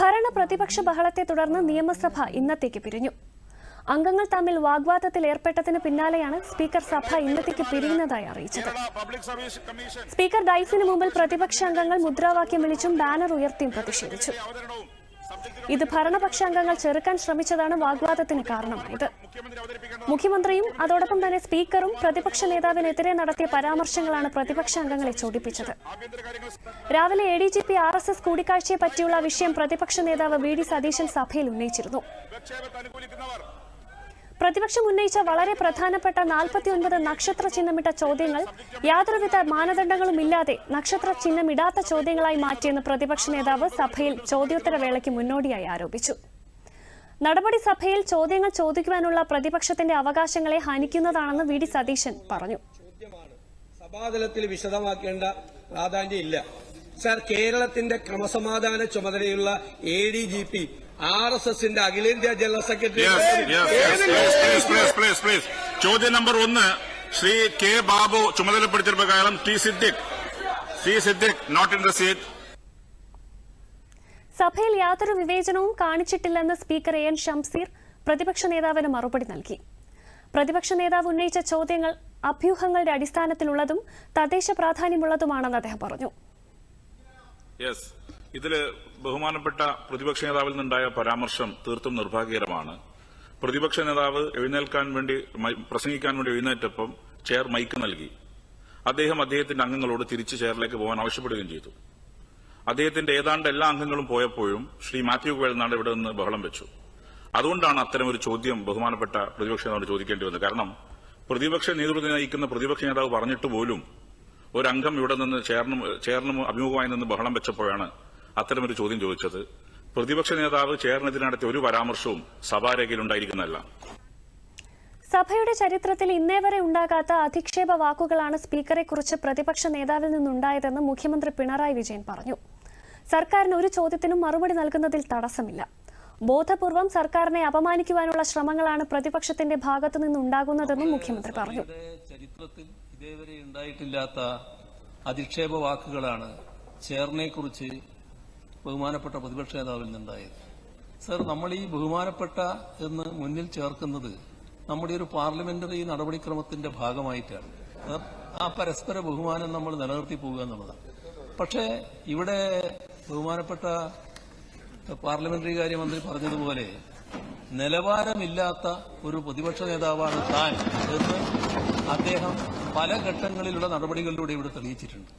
ഭരണ പ്രതിപക്ഷ ബഹളത്തെ തുടർന്ന് നിയമസഭ ഇന്നത്തേക്ക് പിരിഞ്ഞു. അംഗങ്ങൾ തമ്മിൽ വാഗ്വാദത്തിൽ ഏർപ്പെട്ടതിന് പിന്നാലെയാണ് സ്പീക്കർ സഭ ഇന്നത്തേക്ക് പിരിയുന്നതായി അറിയിച്ചത്. പബ്ലിക് സർവീസ് കമ്മീഷൻ സ്പീക്കർ ഡൈസിന് മുമ്പിൽ പ്രതിപക്ഷ അംഗങ്ങൾ മുദ്രാവാക്യം വിളിച്ചും ബാനർ ഉയർത്തിയും പ്രതിഷേധിച്ചു. ഇത് ഭരണപക്ഷ അംഗങ്ങൾ ചെറുക്കാൻ ശ്രമിച്ചതാണ് വാഗ്വാദത്തിന് കാരണമായത് മുഖ്യമന്ത്രി മുഖ്യമന്ത്രിയും അതോടൊപ്പം തന്നെ സ്പീക്കറും പ്രതിപക്ഷ നേതാവിനെതിരെ നടത്തിയ പരാമർശങ്ങളാണ് പ്രതിപക്ഷ അംഗങ്ങളെ ചോദിപ്പിച്ചത് രാവിലെ A D G P R S S കൂടിക്കാഴ്ചയെ പറ്റിയുള്ള വിഷയം പ്രതിപക്ഷ നേതാവ് വി ഡി സതീശൻ സഭയിൽ ഉന്നയിച്ചിരുന്നു. പ്രതിപക്ഷം ഉന്നയിച്ച വളരെ പ്രധാനപ്പെട്ട നാൽപ്പത്തി ഒൻപത് നക്ഷത്ര ചിഹ്നമിട്ട ചോദ്യങ്ങൾ യാതൊരുവിധ മാനദണ്ഡങ്ങളും ഇല്ലാതെ നക്ഷത്ര ചിഹ്നമിടാത്ത ചോദ്യങ്ങളായി മാറ്റിയെന്ന് പ്രതിപക്ഷ നേതാവ് സഭയിൽ ചോദ്യോത്തരവേളയ്ക്ക് മുന്നോടിയായി ആരോപിച്ചു. നടപടി സഭയിൽ ചോദ്യങ്ങൾ ചോദിക്കുവാനുള്ള പ്രതിപക്ഷത്തിന്റെ അവകാശങ്ങളെ ഹനിക്കുന്നതാണെന്ന് വി ഡി സതീശൻ പറഞ്ഞു. സഭാതലത്തിൽ വിശദമാക്കേണ്ട പ്രാധാന്യം സാർ കേരളത്തിന്റെ ക്രമസമാധാന ചുമതലയുള്ള A D G P R S എസിന്റെ അഖിലേന്ത്യാ ജനറൽ സെക്രട്ടറി. ചോദ്യം നമ്പർ ഒന്ന് ശ്രീ കെ ബാബു ചുമതലപ്പെടുത്തിയ പ്രകാരം T Siddique. C Siddique not in the seat സഭയിൽ യാതൊരു വിവേചനവും കാണിച്ചിട്ടില്ലെന്ന് സ്പീക്കർ എ എൻ ഷംസീർ പ്രതിപക്ഷ നേതാവിന് മറുപടി നൽകി. പ്രതിപക്ഷ നേതാവ് ഉന്നയിച്ച ചോദ്യങ്ങൾ അഭ്യൂഹങ്ങളുടെ അടിസ്ഥാനത്തിലുള്ളതും തദ്ദേശ പ്രാധാന്യമുള്ളതുമാണെന്ന് അദ്ദേഹം പറഞ്ഞു. യെസ് ഇതിൽ ബഹുമാനപ്പെട്ട പ്രതിപക്ഷ നേതാവിൽ നിന്നുണ്ടായ പരാമർശം തീർത്തും നിർഭാഗ്യകരമാണ്. പ്രതിപക്ഷ നേതാവ് എഴുന്നേൽക്കാൻ വേണ്ടി പ്രസംഗിക്കാൻ വേണ്ടി എഴുന്നേറ്റപ്പം ചെയർ മൈക്ക് നൽകി. അദ്ദേഹം അദ്ദേഹത്തിന്റെ അംഗങ്ങളോട് തിരിച്ച് ചെയറിലേക്ക് പോകാൻ ആവശ്യപ്പെടുകയും ചെയ്തു. അദ്ദേഹത്തിന്റെ ഏതാണ്ട് എല്ലാ അംഗങ്ങളും പോയപ്പോഴും ശ്രീ മാത്യു കോയൽനാട് ഇവിടെ നിന്ന് ബഹളം വെച്ചു. അതുകൊണ്ടാണ് അത്തരം ഒരു ചോദ്യം ബഹുമാനപ്പെട്ട പ്രതിപക്ഷ നേതാവിനോട് ചോദിക്കേണ്ടി വന്നത്. കാരണം പ്രതിപക്ഷ നേതൃത്വത്തെ നയിക്കുന്ന പ്രതിപക്ഷ നേതാവ് പറഞ്ഞിട്ട് പോലും ഒരു അംഗം ഇവിടെ നിന്ന് ചെയറിനും ചെയറിനും അഭിമുഖമായി നിന്ന് ബഹളം വെച്ചപ്പോഴാണ് അത്തരമൊരു ചോദ്യം ചോദിച്ചത്. പ്രതിപക്ഷ നേതാവ് ചേർന്നതിനടുത്ത ഒരു പരാമർശവും സഭാരേഖയിൽ ഉണ്ടായിരിക്കുന്നതല്ല സഭയുടെ ചരിത്രത്തിൽ ഇന്നേ വരെ ഉണ്ടാകാത്ത അധിക്ഷേപ വാക്കുകളാണ് സ്പീക്കറെക്കുറിച്ച് പ്രതിപക്ഷ നേതാവിൽ നിന്നുണ്ടായതെന്ന് മുഖ്യമന്ത്രി പിണറായി വിജയൻ പറഞ്ഞു. സർക്കാരിന് ഒരു ചോദ്യത്തിനും മറുപടി നൽകുന്നതിൽ തടസ്സമില്ല. ബോധപൂർവം സർക്കാരിനെ അപമാനിക്കുവാനുള്ള ശ്രമങ്ങളാണ് പ്രതിപക്ഷത്തിന്റെ ഭാഗത്തു നിന്നുണ്ടാകുന്നതെന്നും മുഖ്യമന്ത്രി പറഞ്ഞു. ചരിത്രത്തിൽ ഇതേവരെ ഉണ്ടായിട്ടില്ലാത്ത അധിക്ഷേപ വാക്കുകളാണ് ചേർനെക്കുറിച്ച് കുറിച്ച് ബഹുമാനപ്പെട്ട പ്രതിപക്ഷ നേതാവിൽ നിന്നുണ്ടായത്. സർ നമ്മൾ ഈ ബഹുമാനപ്പെട്ട എന്ന് മുന്നിൽ ചേർക്കുന്നത് നമ്മുടെ ഒരു പാർലമെന്ററി നടപടിക്രമത്തിന്റെ ഭാഗമായിട്ടാണ്. ആ പരസ്പര ബഹുമാനം നമ്മൾ നിലനിർത്തി പോകുക എന്നുള്ളതാണ്. പക്ഷേ ഇവിടെ ബഹുമാനപ്പെട്ട പാർലമെന്ററി കാര്യമന്ത്രി പറഞ്ഞതുപോലെ നിലവാരമില്ലാത്ത ഒരു പ്രതിപക്ഷ നേതാവാണ് താൻ എന്ന് അദ്ദേഹം പല ഘട്ടങ്ങളിലുള്ള നടപടികളിലൂടെ ഇവിടെ തെളിയിച്ചിട്ടുണ്ട്.